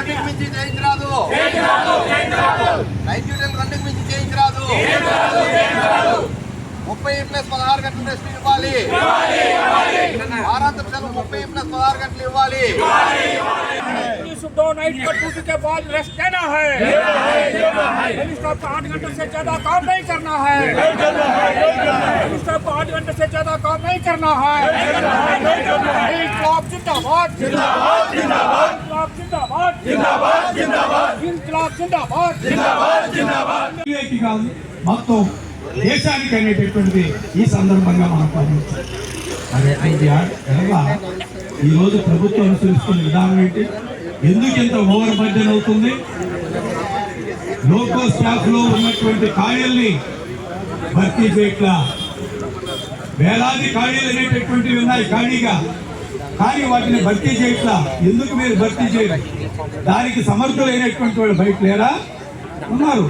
రెండుకి మించి చేయించరాదు నైట్ డ్యూటీలు రెండుకి మించి చేయించరాదు ముప్పై ప్లస్ పదహారు గంటల రెస్ట్ ఇవ్వాలి వారాంతం సెలవు ముప్పై ప్లస్ పదహారు గంటలు ఇవ్వాలి पुलिस दो नाइट का ड्यूटी के बाद रेस्ट देना है पुलिस स्टाफ को आठ घंटे से ज्यादा काम नहीं करना है पुलिस स्टाफ को आठ घंटे से ज्यादा काम नहीं करना है కాదు మొత్తం దేశానికి అనేటటువంటిది ఈ సందర్భంగా మనం అదే ఎలాగా? ఈరోజు ప్రభుత్వం అనుసరిస్తున్న విధానం ఏంటి? ఎందుకు ఇంత ఓవర్ బడ్జెట్ అవుతుంది? లోకో స్టాఫ్లో ఉన్నటువంటి ఖాళీల్ని భర్తీ చేయట్లా? వేలాది ఖాళీలు అనేటటువంటివి ఉన్నాయి ఖాళీగా. కానీ వాటిని భర్తీ చేయట్లా? ఎందుకు మీరు భర్తీ చేయరు? దానికి సమర్థులైనటువంటి వాళ్ళు బయట లేరా? ఉన్నారు.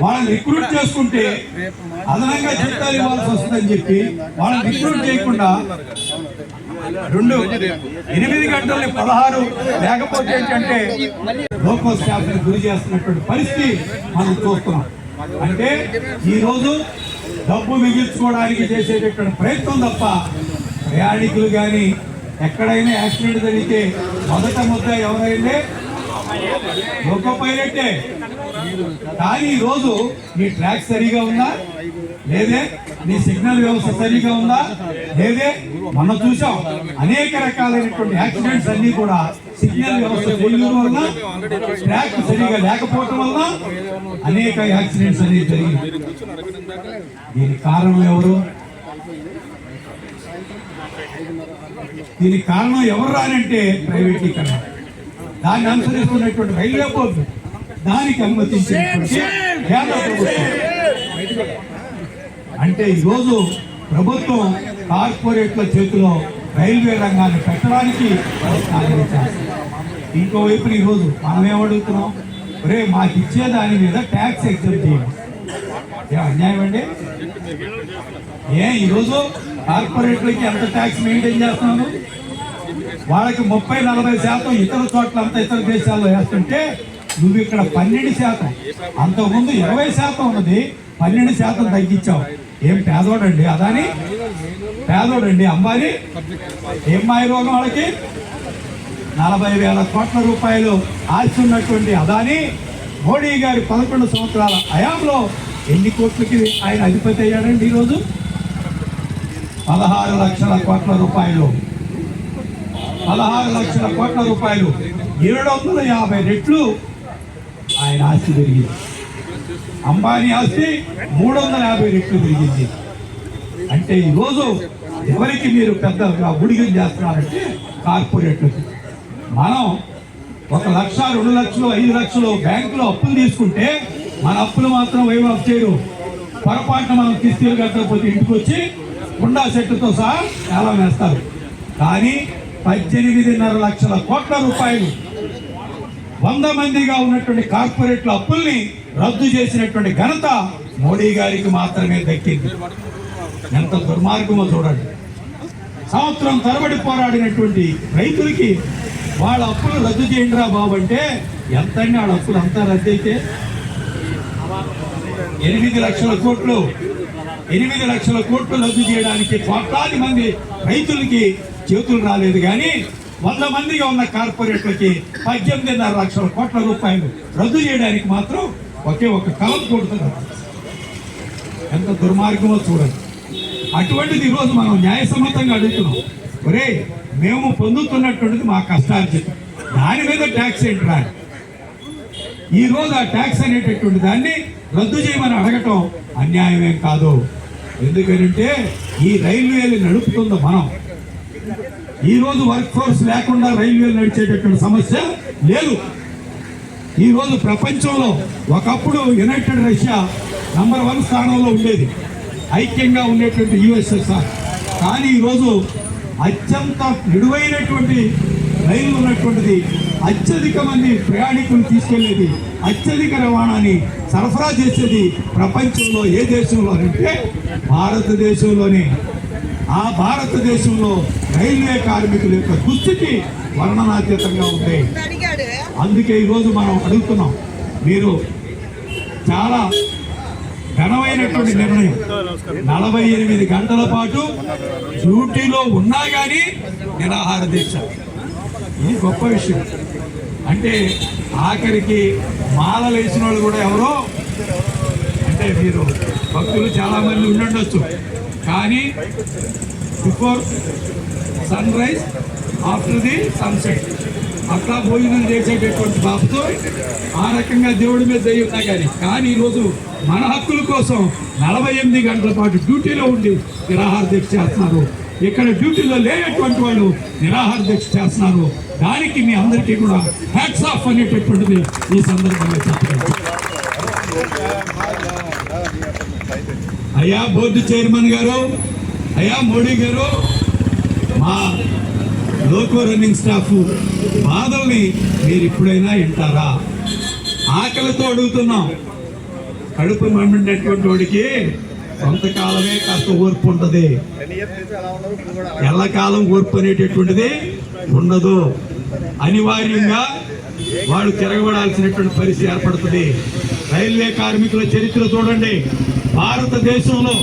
వాళ్ళని రిక్రూట్ చేసుకుంటే అదనంగా జీతాలు ఇవ్వాల్సి వస్తుందని చెప్పి వాళ్ళని రిక్రూట్ చేయకుండా రెండు ఎనిమిది గంటలని పదహారు లేకపోతే ఏంటంటే లోకల్ స్టాఫ్ గురి చేస్తున్నటువంటి పరిస్థితి మనం చూస్తున్నాం. అంటే ఈరోజు డబ్బు మిగిల్చుకోవడానికి చేసేటటువంటి ప్రయత్నం తప్ప ప్రయాణికులు కానీ ఎక్కడైనా యాక్సిడెంట్ జరిగితే మొదట ముద్ద ఎవరైతే లోకో పైలట్టే కానీ ఈరోజు రోజు నీ ట్రాక్ సరిగా ఉందా? లేదే? నీ సిగ్నల్ వ్యవస్థ సరిగా ఉందా? లేదే? మనం చూసాం అనేక రకాలైనటువంటి యాక్సిడెంట్స్ అన్ని కూడా సిగ్నల్ వ్యవస్థ ఫెయిల్యూర్ వలన ట్రాక్ సరిగా లేకపోవటం వలన అనేక యాక్సిడెంట్స్ అనేవి జరిగింది దీనికి కారణం ఎవరు? దీనికి కారణం ఎవరు రానంటే ప్రైవేటీకరణ. దాన్ని అనుసరిస్తున్నటువంటి రైల్వే బోర్డు దానికి అనుమతించినటువంటి కేంద్ర ప్రభుత్వం. అంటే ఈరోజు ప్రభుత్వం కార్పొరేట్ల చేతిలో రైల్వే రంగాన్ని పెట్టడానికి ప్రయత్నాలు ఇంకోవైపు ఈరోజు మనం ఏమడుగుతున్నాం రే మాకు ఇచ్చే దాని మీద ట్యాక్స్ ఎగ్జెప్ట్ చేయాలి అన్యాయం అండి? ఏ ఈరోజు కార్పొరేట్లకి ఎంత ట్యాక్స్ మెయింటైన్ చేస్తున్నాను? వాళ్ళకి ముప్పై నలభై శాతం ఇతర చోట్ల అంత ఇతర దేశాల్లో వేస్తుంటే నువ్వు ఇక్కడ పన్నెండు శాతం. అంతకుముందు ఇరవై శాతం ఉన్నది పన్నెండు శాతం తగ్గించావు. ఏం పేదోడండి అదాని? పేదోడండి అంబానీ? ఏం మాయ రోగం వాళ్ళకి? నలభై వేల కోట్ల రూపాయలు ఆస్తి ఉన్నటువంటి అదాని మోడీ గారి పదకొండు సంవత్సరాల హయాంలో ఎన్ని కోట్లకి ఆయన అధిపతి అయ్యాడండి ఈరోజు పదహారు లక్షల కోట్ల రూపాయలు. పదహారు లక్షల కోట్ల రూపాయలు. ఏడు వందల యాభై రెట్లు ఆయన ఆస్తి పెరిగింది. అంబానీ ఆస్తి మూడు వందల యాభై రెట్లు పెరిగింది. అంటే ఈరోజు ఎవరికి మీరు పెద్ద గుడిగం చేస్తున్నారంటే కార్పొరేట్లకి మనం ఒక లక్ష రెండు లక్షలు ఐదు లక్షలు బ్యాంకులో అప్పులు తీసుకుంటే మన అప్పులు మాత్రం వైవ్ చేయరు. పొరపాటున మనం కిస్తీలు కట్టకపోతే ఇంటికి వచ్చి కుండా సెట్టుతో సహా ఏలం వేస్తారు. కానీ పద్దెనిమిదిన్నర లక్షల కోట్ల రూపాయలు వంద మందిగా ఉన్నటువంటి కార్పొరేట్ల అప్పుల్ని రద్దు చేసినటువంటి ఘనత మోడీ గారికి మాత్రమే దక్కింది. ఎంత దుర్మార్గమో చూడండి. సంవత్సరం తరబడి పోరాడినటువంటి రైతులకి వాళ్ళ అప్పులు రద్దు చేయండి రా బాబు అంటే ఎంతండి వాళ్ళ అప్పులు అంతా రద్దు అయితే ఎనిమిది లక్షల కోట్లు ఎనిమిది లక్షల కోట్లు రద్దు చేయడానికి కోట్లాది మంది రైతులకి చేతులు రాలేదు కానీ వంద మందిగా ఉన్న కార్పొరేట్లకి పద్దెనిమిదిన్నర లక్షల కోట్ల రూపాయలు రద్దు చేయడానికి మాత్రం ఒకే ఒక కలం కొడుతున్నారు ఎంత దుర్మార్గమో చూడండి. అటువంటిది ఈరోజు మనం న్యాయసమ్మతంగా అడుగుతున్నాం. ఒరే మేము పొందుతున్నటువంటిది మా కష్టార్జితం. దాని మీద ట్యాక్స్ ఏంట్రా? ఈ ఈరోజు ఆ ట్యాక్స్ అనేటటువంటి దాన్ని రద్దు చేయమని అడగటం అన్యాయమేం కాదు. ఎందుకంటే ఈ రైల్వేలు నడుపుతున్న మనం ఈ రోజు వర్క్ ఫోర్స్ లేకుండా రైల్వేలు నడిచేటటువంటి సమస్య లేదు. ఈ రోజు ప్రపంచంలో ఒకప్పుడు యునైటెడ్ రష్యా నంబర్ వన్ స్థానంలో ఉండేది. ఐక్యంగా ఉండేటువంటి యుఎస్ఎస్ఆర్ కానీ ఈరోజు అత్యంత విడువైనటువంటి రైలు ఉన్నటువంటిది అత్యధిక మంది ప్రయాణికులు తీసుకెళ్ళేది అత్యధిక రవాణాని సరఫరా చేసేది ప్రపంచంలో ఏ దేశంలో అంటే భారతదేశంలోనే. ఆ భారతదేశంలో రైల్వే కార్మికుల యొక్క దుస్థితి వర్ణనాతీతంగా ఉంది. అందుకే ఈరోజు మనం అడుగుతున్నాం మీరు చాలా ఘనమైనటువంటి నిర్ణయం. నలభై ఎనిమిది గంటల పాటు డ్యూటీలో ఉన్నా కానీ నిరాహార దీక్ష. ఇది గొప్ప విషయం. అంటే ఆఖరికి మాలలు వేసిన వాళ్ళు కూడా ఎవరో? అంటే మీరు భక్తులు చాలా మంది ఉండుండొచ్చు. కానీ before sunrise after the sunset. అట్లా భోజనం చేసేటటువంటి బాబుతో ఆ రకంగా దేవుడి మీద దయ ఉన్నా కానీ కానీ ఈరోజు మన హక్కుల కోసం నలభై ఎనిమిది గంటల పాటు డ్యూటీలో ఉండి నిరాహార దీక్ష చేస్తున్నారు. ఇక్కడ డ్యూటీలో లేనటువంటి వాళ్ళు నిరాహార దీక్ష చేస్తున్నారు. దానికి మీ అందరికీ కూడా హ్యాట్స్ ఆఫ్ అనేటటువంటిది ఈ సందర్భంగా చెప్పారు అయ్యా బోర్డు చైర్మన్ గారు అయ్యా మోడీ గారు మా లోకో రన్నింగ్ స్టాఫ్ బాధల్ని మీరు ఇప్పుడైనా వింటారా? ఆకలితో అడుగుతున్నాం. కడుపు మండినటువంటి వాడికి కొంతకాలమే కాస్త ఓర్పు ఉంటుంది ఎల్లకాలం ఓర్పు అనేటటువంటిది ఉండదు. అనివార్యంగా వాళ్ళు తిరగబడాల్సినటువంటి పరిస్థితి ఏర్పడుతుంది. రైల్వే కార్మికుల చరిత్ర చూడండి. భారతదేశంలో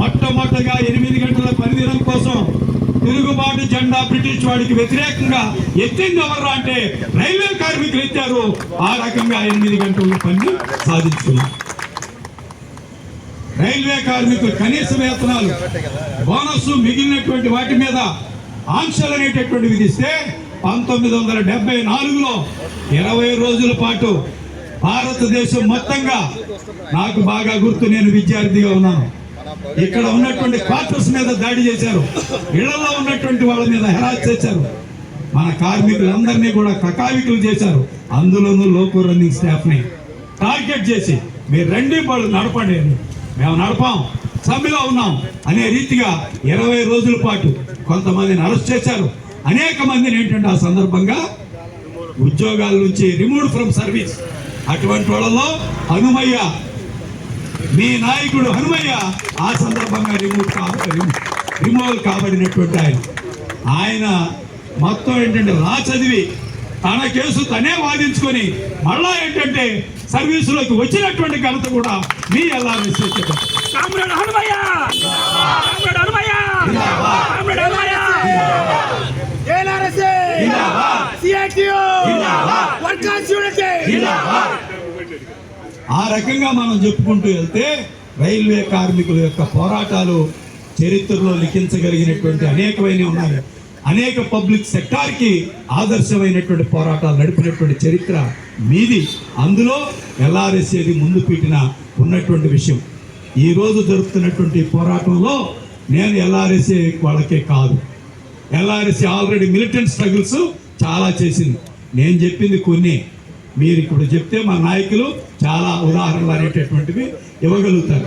మొట్టమొదటగా ఎనిమిది గంటల పనిదినం కోసం తిరుగుబాటు జెండా బ్రిటిష్ వాడికి వ్యతిరేకంగా ఎత్తింది ఎవరు అంటే రైల్వే కార్మికులు ఎత్తారు. ఆ రకంగా ఎనిమిది గంటల పని సాధించుకున్నారు. రైల్వే కార్మికులు కనీస వేతనాలు బోనస్ మిగిలినటువంటి వాటి మీద ఆంక్షలు అనేటటువంటి విధిస్తే పంతొమ్మిది వందల డెబ్బై నాలుగులో ఇరవై రోజుల పాటు భారతదేశం మొత్తంగా నాకు బాగా గుర్తు నేను విద్యార్థిగా ఉన్నాను. ఇక్కడ ఉన్నటువంటి క్వార్టర్స్ మీద దాడి చేశారు. ఇళ్ళలో ఉన్నటువంటి వాళ్ళ మీద హెరాస్ చేశారు. మన కార్మికులందరినీ కూడా కకావికులు చేశారు. అందులోనూ లోకో రన్నింగ్ స్టాఫ్ని టార్గెట్ చేసి మీరు రండి వాళ్ళు నడపండి మేము నడపాం సమ్మెలో ఉన్నాం అనే రీతిగా ఇరవై రోజుల పాటు కొంతమందిని అరెస్ట్ చేశారు. అనేక మందిని ఏంటంటే ఆ సందర్భంగా ఉద్యోగాల నుంచి రిమూవ్ ఫ్రమ్ సర్వీస్ అటువంటి వాళ్ళలో హనుమయ్య మీ నాయకుడు హనుమయ్య ఆ సందర్భంగా రిమూవ్ కాబట్టి రిమూవల్ కాబడినటువంటి ఆయన. ఆయన మొత్తం ఏంటంటే లా చదివి తన కేసు తనే వాదించుకొని మళ్ళా ఏంటంటే సర్వీసులోకి వచ్చినటువంటి ఘనత కూడా మీ ఎలా comrade Hanumayya! Comrade Hanumayya! Comrade Hanumayya! ఏలారసే CITU! Workers unity! ఆ రకంగా మనం చెప్పుకుంటూ వెళ్తే రైల్వే కార్మికుల యొక్క పోరాటాలు చరిత్రలో లిఖించగలిగినటువంటి అనేకమైన ఉన్నాయి. అనేక పబ్లిక్ సెక్టార్కి ఆదర్శమైనటువంటి పోరాటాలు నడిపినటువంటి చరిత్ర మీది. అందులో ఎల్ఆర్ఎస్ఏది ముందు పీటిన ఉన్నటువంటి విషయం. ఈరోజు జరుగుతున్నటువంటి జరుపుతున్నటువంటి పోరాటంలో నేను ఎల్ఆర్ఎస్ఏ వాళ్ళకే కాదు. ఎల్ఆర్ఎస్సీ ఆల్రెడీ మిలిటెంట్ స్ట్రగుల్స్ చాలా చేసింది. నేను చెప్పింది కొన్ని. మీరు ఇప్పుడు చెప్తే మా నాయకులు చాలా ఉదాహరణలు అనేటటువంటివి ఇవ్వగలుగుతారు.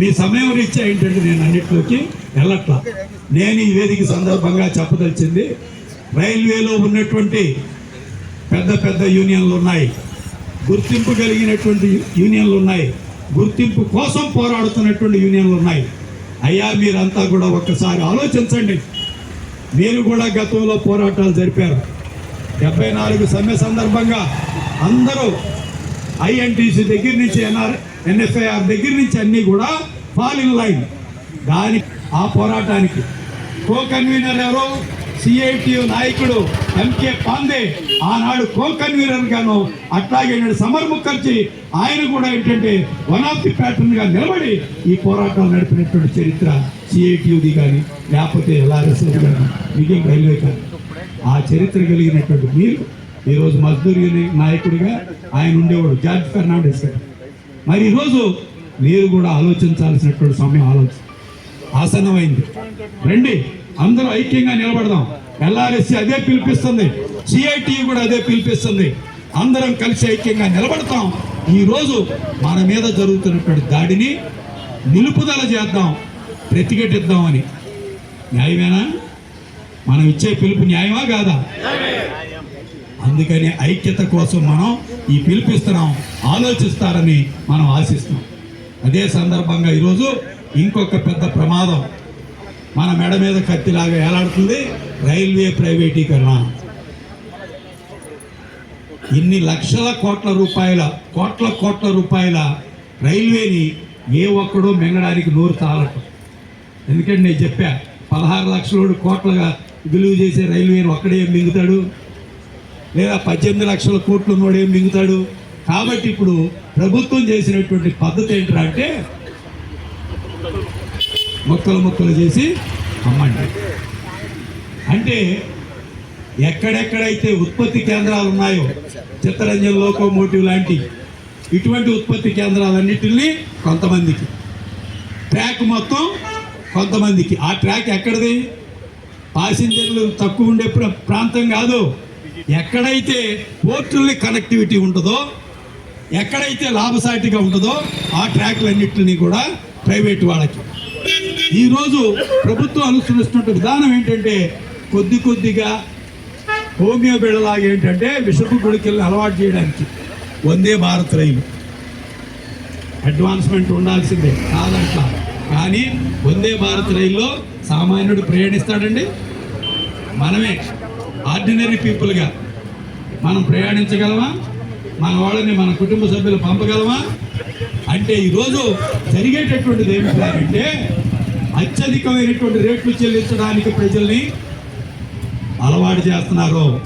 మీ సమయం రీత్యా ఏంటంటే నేను అన్నిట్లోకి వెళ్ళట్లా. నేను ఈ వేదిక సందర్భంగా చెప్పదలిచింది రైల్వేలో ఉన్నటువంటి పెద్ద పెద్ద యూనియన్లు ఉన్నాయి. గుర్తింపు కలిగినటువంటి యూనియన్లు ఉన్నాయి. గుర్తింపు కోసం పోరాడుతున్నటువంటి యూనియన్లు ఉన్నాయి. అయ్యా మీరంతా కూడా ఒక్కసారి ఆలోచించండి. మీరు కూడా గతంలో పోరాటాలు జరిపారు. డెబ్బై నాలుగు సమ్మె సందర్భంగా అందరూ ఐఎన్టీసీ దగ్గర నుంచి ఎన్ఆర్ ఎన్ఎఫ్ఐఆర్ దగ్గర నుంచి అన్నీ కూడా ఫాల్ ఇన్ లైన్ దాని ఆ పోరాటానికి కో కన్వీనర్ ఎవరు సిఐటియు నాయకుడు ఎంకే పాండే ఆనాడు కో కన్వీనర్ గాను అట్లాగే నేను సమర్ ముఖర్జీ ఆయన కూడా ఏంటంటే వన్ ఆఫ్ ది ప్యాటర్న్గా నిలబడి ఈ పోరాటం నడిపినటువంటి చరిత్ర సిఐటియుది కానీ లేకపోతే ఎల్ఆర్ఎస్ కానీ మిగిలిన రైల్వే కానీ. ఆ చరిత్ర కలిగినటువంటి మీరు ఈరోజు మజ్దూర్ నాయకుడిగా ఆయన ఉండేవాడు. జార్జ్ ఫెర్నాండెస్ గారు. మరి ఈరోజు మీరు కూడా ఆలోచించాల్సినటువంటి సమయం ఆలోచన ఆసన్నమైంది. రండి అందరూ ఐక్యంగా నిలబడదాం. ఎల్ఆర్ఎస్సి అదే పిలిపిస్తుంది. సిఐటి కూడా అదే పిలిపిస్తుంది. అందరం కలిసి ఐక్యంగా నిలబడతాం. ఈరోజు మన మీద జరుగుతున్నటువంటి దాడిని నిలుపుదల చేద్దాం ప్రతిఘటిద్దామని. న్యాయమేనా? మనం ఇచ్చే పిలుపు న్యాయమా కాదా? అందుకని ఐక్యత కోసం మనం ఈ పిలిపిస్తున్నాం ఆలోచిస్తారని మనం ఆశిస్తున్నాం. అదే సందర్భంగా ఈరోజు ఇంకొక పెద్ద ప్రమాదం. మన మెడ మీద కత్తిలాగా ఏలాడుతుంది రైల్వే ప్రైవేటీకరణ. ఇన్ని లక్షల కోట్ల రూపాయల కోట్ల కోట్ల రూపాయల రైల్వేని ఏ ఒక్కడో మింగడానికి నోరు తాలటం ఎందుకంటే నేను చెప్పా పదహారు లక్షల కోట్లుగా విలువ చేసే రైల్వేని ఒక్కడే మింగుతాడు. లేదా పద్దెనిమిది లక్షల కోట్లు ఉన్నోడు ఏం మింగుతాడు? కాబట్టి ఇప్పుడు ప్రభుత్వం చేసినటువంటి పద్ధతి ఏంటంటే అంటే మొక్కలు మొక్కలు చేసి అమ్మండి. అంటే ఎక్కడెక్కడైతే ఉత్పత్తి కేంద్రాలు ఉన్నాయో చిత్తరంజన్ లోకోమోటివ్ లాంటి ఇటువంటి ఉత్పత్తి కేంద్రాలన్నిటిని కొంతమందికి. ట్రాక్ మొత్తం కొంతమందికి. ఆ ట్రాక్ ఎక్కడిది? పాసింజర్లు తక్కువ ఉండే ప్రాంతం కాదు. ఎక్కడైతే పోర్టుల్ని కనెక్టివిటీ ఉంటుందో ఎక్కడైతే లాభసాటిగా ఉంటుందో ఆ ట్రాక్లన్నింటినీ కూడా ప్రైవేట్ వాళ్ళకి. ఈరోజు ప్రభుత్వం అనుసరిస్తున్న విధానం ఏంటంటే కొద్ది కొద్దిగా హోమియో బిడలాగా ఏంటంటే విషపు గుడికెళ్ళి అలవాటు చేయడానికి. వందే భారత్ రైలు. అడ్వాన్స్మెంట్ ఉండాల్సిందే కాదంట. కానీ వందే భారత్ రైల్లో సామాన్యుడు ప్రయాణిస్తాడండి. మనమే. ఆర్డినరీ పీపుల్గా మనం ప్రయాణించగలమా? మన వాళ్ళని మన కుటుంబ సభ్యులు పంపగలమా? అంటే ఈరోజు జరిగేటటువంటిది ఏమిటంటే అత్యధికమైనటువంటి రేట్లు చెల్లించడానికి ప్రజల్ని అలవాటు చేస్తున్నారు.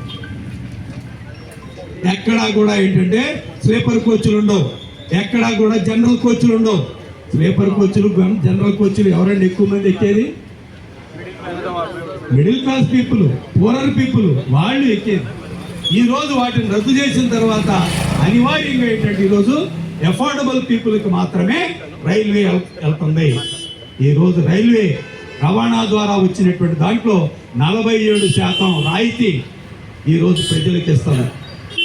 ఎక్కడా కూడా ఏంటంటే స్లీపర్ కోచ్లు ఉండవు. ఎక్కడా కూడా జనరల్ కోచ్లు ఉండవు. స్లీపర్ కోచ్లు జనరల్ కోచ్లు ఎవరండి? ఎక్కువ మంది ఎక్కేది? Middle class people poorer people వాళ్ళు ఎక్కేది. ఈరోజు వాటిని రద్దు చేసిన తర్వాత అనివార్యంగా ఏంటంటే ఈరోజు అఫోర్డబుల్ పీపుల్కి మాత్రమే రైల్వే వెళ్తుంది ఈరోజు రైల్వే రవాణా ద్వారా వచ్చినటువంటి దాంట్లో నలభై ఏడు శాతం రాయితీ ఈరోజు ప్రజలకు ఇస్తాను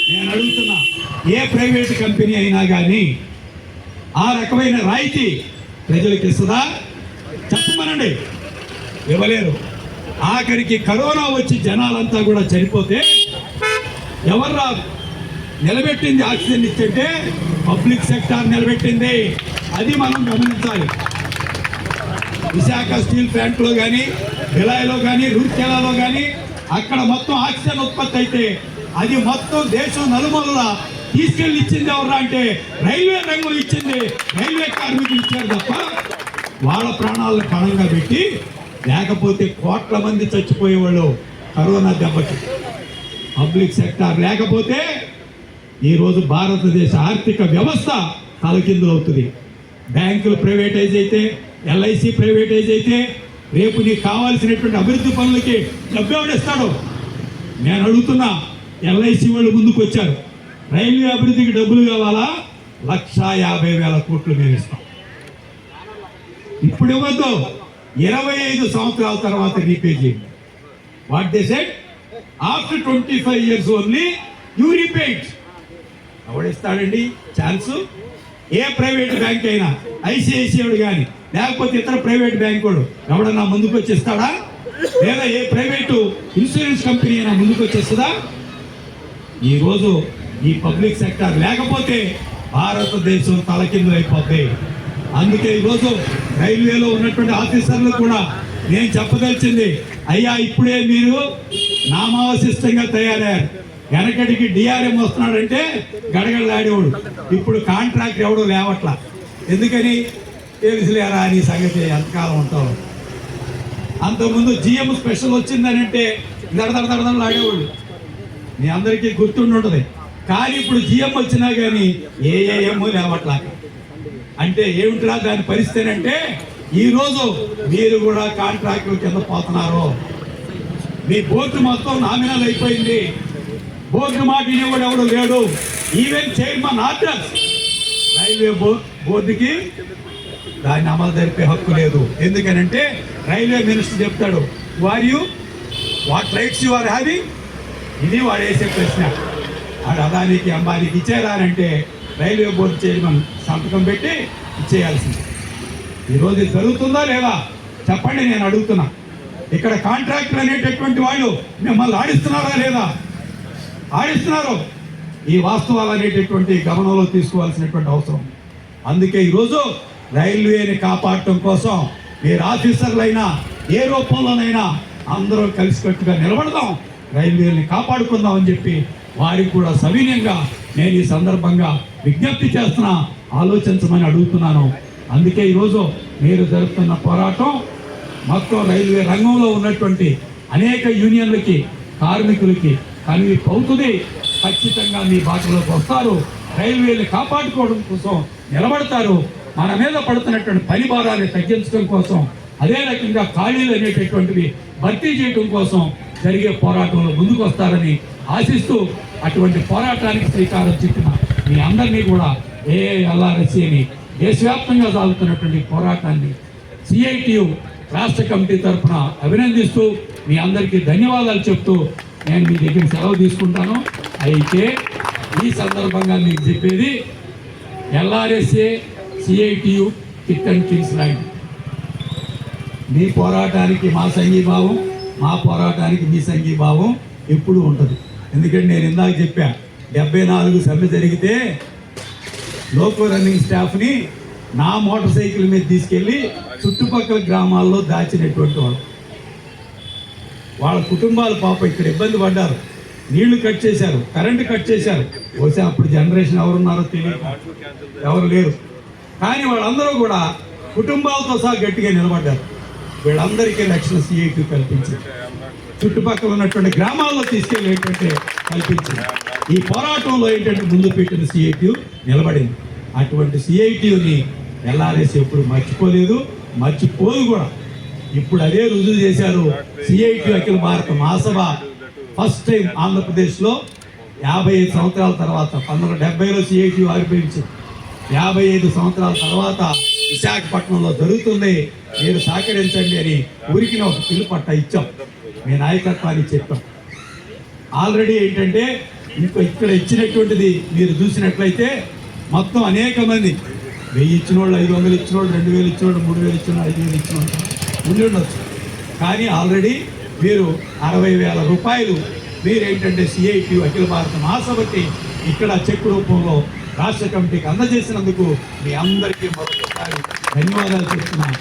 నేను అడుగుతున్నా ఏ ప్రైవేట్ కంపెనీ అయినా కానీ ఆ రకమైన రాయితీ ప్రజలకు ఇస్తుందా? చెప్పమనండి. ఇవ్వలేరు. ఆఖరికి కరోనా వచ్చి జనాలంతా కూడా చనిపోతే ఎవర్రా నిలబెట్టింది ఆక్సిజన్ ఇచ్చంటే పబ్లిక్ సెక్టార్ నిలబెట్టింది? అది మనం గమనించాలి. విశాఖ స్టీల్ ప్లాంట్లో కానీ బిలాయిలో కానీ రూర్కెలాలో కానీ అక్కడ మొత్తం ఆక్సిజన్ ఉత్పత్తి అయితే అది మొత్తం దేశం నలుమూలల తీసుకెళ్ళి ఇచ్చింది ఎవరా అంటే రైల్వే రంగం ఇచ్చింది రైల్వే కార్మికులు ఇచ్చారు తప్ప వాళ్ళ ప్రాణాలను పణంగా పెట్టి లేకపోతే కోట్ల మంది చచ్చిపోయేవాళ్ళు కరోనా దెబ్బకి. పబ్లిక్ సెక్టార్ లేకపోతే ఈరోజు భారతదేశ ఆర్థిక వ్యవస్థ తలకిందులవుతుంది బ్యాంకులు ప్రైవేటైజ్ అయితే ఎల్ఐసి ప్రైవేటైజ్ అయితే రేపు నీకు కావాల్సినటువంటి అభివృద్ధి పనులకి డబ్బు ఎవడిస్తాడు నేను అడుగుతున్నా ఎల్ఐసి వాళ్ళు ముందుకు వచ్చారు. రైల్వే అభివృద్ధికి డబ్బులు కావాలా? లక్షా యాభై వేల కోట్లు మేము ఇస్తాం. ఇప్పుడు ఇవ్వద్దు ఇరవై ఐదు సంవత్సరాల తర్వాత రీపే చేయండి. What they set after twenty five years only you repay ఎవడిస్తాడండి? Chance? ఏ ప్రైవేట్ బ్యాంక్ అయినా ఐసిఐసిఐడు కానీ లేకపోతే ఇతర ప్రైవేట్ బ్యాంక్ వాడు ఎవడన్నా ముందుకు వచ్చేస్తాడా లేదా ఏ ప్రైవేటు ఇన్సూరెన్స్ కంపెనీ అయినా ముందుకు వచ్చేస్తుందా ఈరోజు ఈ పబ్లిక్ సెక్టర్ లేకపోతే భారతదేశం తలకిందు అయిపోతాయి అందుకే ఈరోజు రైల్వేలో ఉన్నటువంటి ఆఫీసర్లు కూడా నేను చెప్పదలిచింది అయ్యా ఇప్పుడే మీరు నామావశిష్టంగా తయారయ్యారు. వెనకటికి డిఆర్ఎం వస్తున్నాడంటే గడగడలాడేవాడు. ఇప్పుడు కాంట్రాక్ట్ ఎవడు లేవట్లా. ఎందుకని? తెలుసులేరా నీ సంగతి? ఎంతకాలం ఉంటావు? అంతకుముందు జిఎం స్పెషల్ వచ్చిందని అంటే దడదడ దడదడలు ఆడేవాళ్ళు. మీ అందరికీ గుర్తుండి ఉంటుంది కానీ ఇప్పుడు జిఎం వచ్చినా కానీ ఏఏఎం లేవట్లా. అంటే ఏమిట్రా దాని పరిస్థితి అంటే ఈరోజు మీరు కూడా కాంట్రాక్టు కింద పోతున్నారు. మీ బోర్డు మొత్తం నామినల్ అయిపోయింది. బోర్డు మాట కూడా ఎవడు లేడు. Even chairman orders. రైల్వే బో- బోర్డుకి దాన్ని అమలు జరిపే హక్కు లేదు. ఎందుకనంటే రైల్వే మినిస్టర్ చెప్తాడు war you what rights you are having ఇది వాడు వేసే ప్రశ్న. వాడు అదానికి అంబానికి ఇచ్చారా అని అంటే రైల్వే బోర్డు చైర్మన్ సంతకం పెట్టి ఇచ్చేయాల్సింది. ఈరోజు ఇది జరుగుతుందా లేదా? చెప్పండి నేను అడుగుతున్నా. ఇక్కడ కాంట్రాక్టర్ అనేటటువంటి వాళ్ళు మిమ్మల్ని ఆడిస్తున్నారా లేదా? ఆడిస్తున్నారు. ఈ వాస్తవాలు అనేటటువంటి గమనంలో తీసుకోవాల్సినటువంటి అవసరం. అందుకే ఈరోజు రైల్వేని కాపాడటం కోసం మీరు ఆఫీసర్లైనా ఏ రూపంలోనైనా అందరం కలిసికట్టుగా నిలబడదాం. రైల్వేని కాపాడుకుందాం అని చెప్పి వారికి కూడా సవినయంగా నేను ఈ సందర్భంగా విజ్ఞప్తి చేస్తున్నా ఆలోచించమని అడుగుతున్నాను. అందుకే ఈరోజు మీరు జరుపుతున్న పోరాటం మొత్తం రైల్వే రంగంలో ఉన్నటువంటి అనేక యూనియన్లకి కార్మికులకి కనివి అవుతుంది ఖచ్చితంగా మీ బాటలోకి వస్తారు. రైల్వేలు కాపాడుకోవడం కోసం నిలబడతారు. మన మీద పడుతున్నటువంటి పని భారాన్ని తగ్గించడం కోసం అదే రకంగా ఖాళీలు అనేటటువంటివి భర్తీ చేయడం కోసం జరిగే పోరాటంలో ముందుకు వస్తారని ఆశిస్తూ అటువంటి పోరాటానికి శ్రీకారం చుట్టిన మీ అందరినీ కూడా ఏఎల్ఆర్ఎస్సీ అని దేశవ్యాప్తంగా సాగుతున్నటువంటి పోరాటాన్ని సిఐటియు రాష్ట్ర కమిటీ తరఫున అభినందిస్తూ మీ అందరికీ ధన్యవాదాలు చెప్తూ నేను మీ దగ్గర సెలవు తీసుకుంటాను. అయితే ఈ సందర్భంగా మీకు చెప్పేది LRSA CITU kit and kings line మీ పోరాటానికి మా సంఘీభావం మా పోరాటానికి మీ సంఘీభావం ఎప్పుడూ ఉంటుంది. ఎందుకంటే నేను ఇందాక చెప్పాను డెబ్బై నాలుగు సమ్మె జరిగితే లోకో రన్నింగ్ స్టాఫ్ని నా మోటార్ సైకిల్ మీద తీసుకెళ్ళి చుట్టుపక్కల గ్రామాల్లో దాచినటువంటి వాళ్ళు వాళ్ళ కుటుంబాలు పాప ఇక్కడ ఇబ్బంది పడ్డారు. నీళ్ళు కట్ చేశారు కరెంటు కట్ చేశారు. బహుశా అప్పుడు జనరేషన్ ఎవరున్నారో తెలియదు. ఎవరు లేరు. కానీ వాళ్ళందరూ కూడా కుటుంబాలతో సహా గట్టిగా నిలబడ్డారు. వీళ్ళందరికీ రక్షణ సిఐటి కల్పించింది. చుట్టుపక్కల ఉన్నటువంటి గ్రామాల్లో తీసుకెళ్ళేటువంటి కల్పించారు కల్పించింది. ఈ పోరాటంలో ఏంటంటే ముందు పెట్టిన సిఐటి నిలబడింది. అటువంటి సిఐటిని ఎల్ఆర్ఎస్ ఎప్పుడు మర్చిపోలేదు. మర్చిపోదు కూడా. ఇప్పుడు అదే రుజువు చేశారు సిఐటి అఖిల భారత మహాసభ. ఫస్ట్ టైం ఆంధ్రప్రదేశ్లో యాభై ఐదు సంవత్సరాల తర్వాత పంతొమ్మిది వందల డెబ్బైలో సిఐటి ఆవిర్భవించింది. యాభై ఐదు సంవత్సరాల తర్వాత విశాఖపట్నంలో జరుగుతుంది. మీరు సహకరించండి అని ఊరికి ఒక పిలుపట్ట ఇచ్చాం. మీ నాయకత్వాన్ని చెప్పాం. ఆల్రెడీ ఏంటంటే ఇంకో ఇక్కడ ఇచ్చినటువంటిది మీరు చూసినట్లయితే మొత్తం అనేక మంది. వెయ్యి ఇచ్చిన వాళ్ళు ఐదు వందలు ఇచ్చిన వాళ్ళు రెండు వేలు ఇచ్చిన వాళ్ళు మూడు వేలు ఇచ్చిన వాళ్ళు ఐదు వేలు ఇచ్చిన వాళ్ళు ఉండి ఉండొచ్చు. కానీ ఆల్రెడీ మీరు అరవై వేల రూపాయలు మీరు ఏంటంటే సిఐటి అఖిల భారత మహాసభకి ఇక్కడ చెక్ రూపంలో రాష్ట్ర కమిటీకి అందజేసినందుకు మీ అందరికీ మరొకసారి ధన్యవాదాలు చెప్తున్నాను.